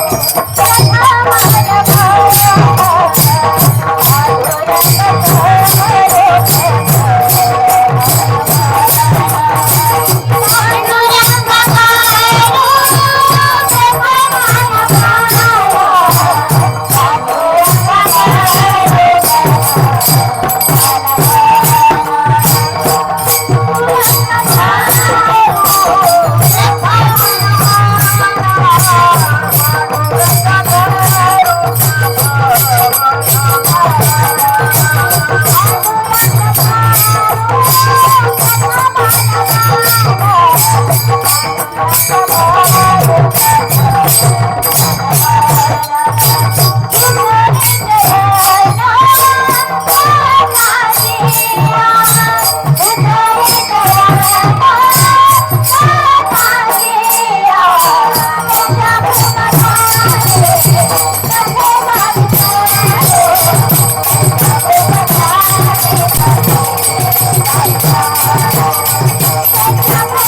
माझा भाऊ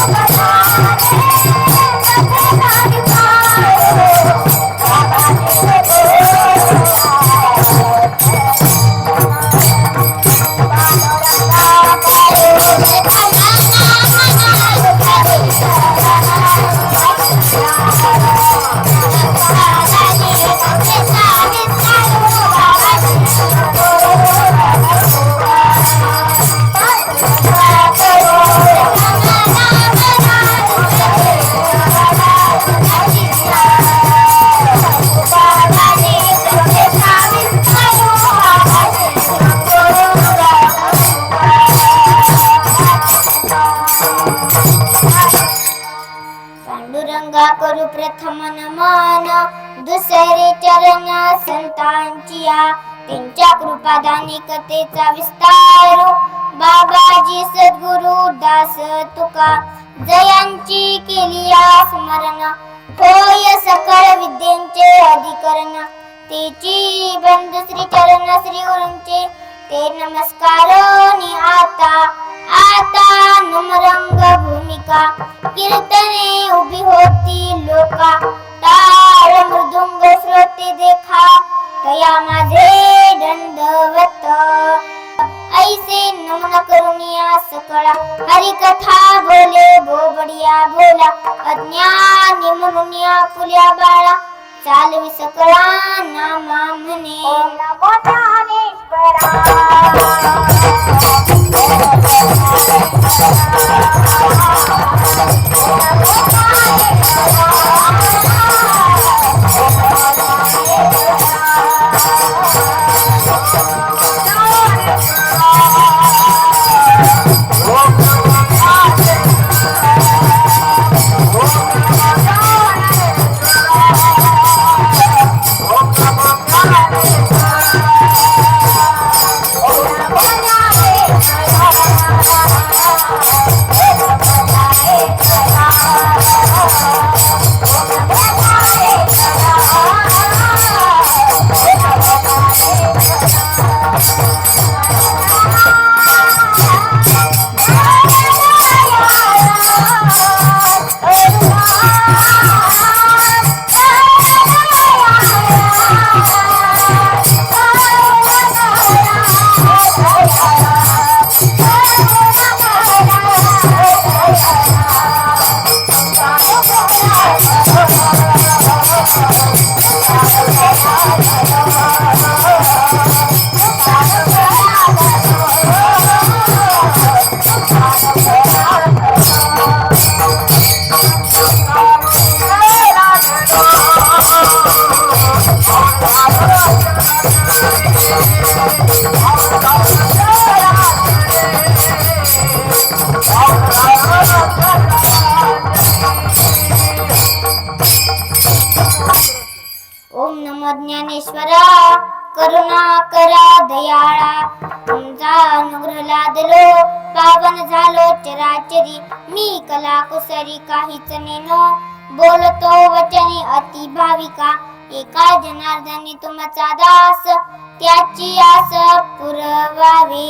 Thank you. Ganga करू प्रथम नमन दुसरे चरण संतांचिया त्यांच्या कृपादानी कथेचा विस्तार. बाबाजी सद्गुरु दास तुका जयांची केली स्मरण. होय सकळ विद्येचे अधिकरण. तेची बंधु श्री चरण श्री गुरुंचे ते नमस्कार आता. आता नमरंग भूमिका. कीर्तन सकळा हरिकथा बोले बोबडिया बोला अज्ञानी म्हणून या फुल्या बाळा चालवी सकळा नामा म्हणे नमो ज्ञानेश्वरा ज्ञानेश्वरा करुणा करा दयाळा. तुमचा अनुग्रह लादलो पावन झालो चराचरी. मी कला कुसरी काहीच नेनो. बोलतो वचनी अति भाविका एका जनार्दनी तुमचा दास त्याची आस पुरवावी